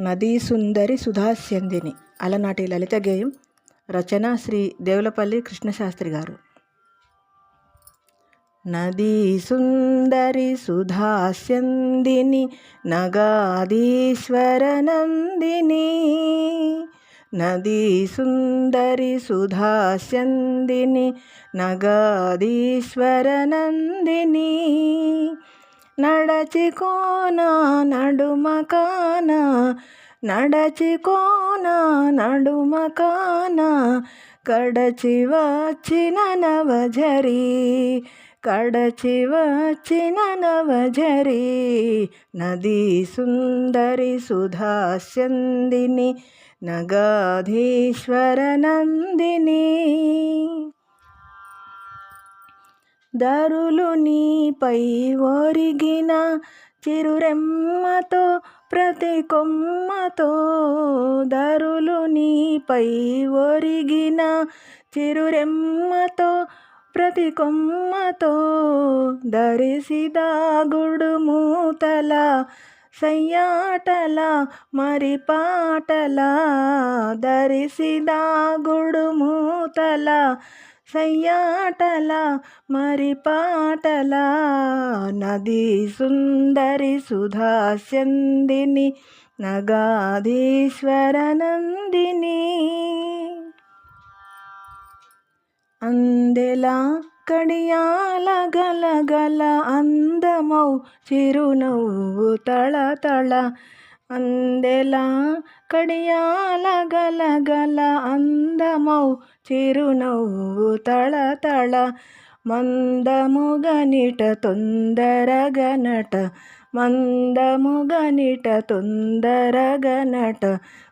నదీ సుందరి సుధాస్యందిని. అలనాటి లలిత గేయం రచన శ్రీ దేవులపల్లి కృష్ణశాస్త్రి గారు. నదీ సుందరి సుధాస్యందిని నగాదీశ్వర నందిని. నదీ సుందరి సుధాస్యందిని నగాదీశ్వర నందిని. నడచికోన నడుమకాన? నడచికోన నడుమకాన? కడచి వచ్చిన నవజరి కడచి వచ్చిన నవజరి నదీ సుందరి సుధాస్యందిని నగాధీశ్వర నందిని. దరులు నీపై ఒరిగిన చిరురెమ్మతో ప్రతి కొమ్మతో దరులు నీపై ఒరిగిన చిరురెమ్మతో ప్రతి కొమ్మతో దరిసిదాగుడు మూతల సయ్యాటల మరి పాటల దరిసిదాగుడు మూతల సయ్యాటల మరి పాటల? నది సుందరి సుధాస్యందిని నగాధీశ్వర నందిని. అందెలా కడియాల గలగల అందమౌ చిరునవ్వు తళతళ అందెలా కడియాల గలగల అందమౌ చిరునవ్వు తళతళ మందముగనిట తొందరగనట మందముగనిట తొందరగనట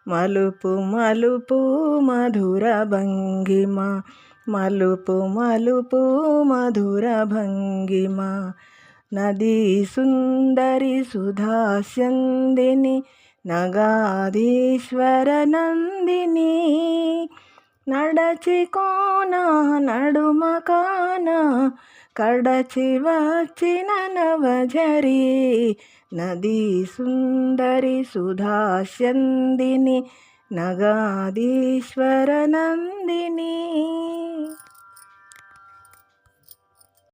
మలుపు మలుపు మధుర భంగిమ మలుపు మలుపు మధుర భంగిమ. నదీ సుందరి సుధాస్యందిని నగాధీశ్వర నందిని నడచికోన నడుమకాన కడచి వచ్చిన నవజరి నదీ సుందరి సుధాశందిని నగాదీశ్వర నందిని.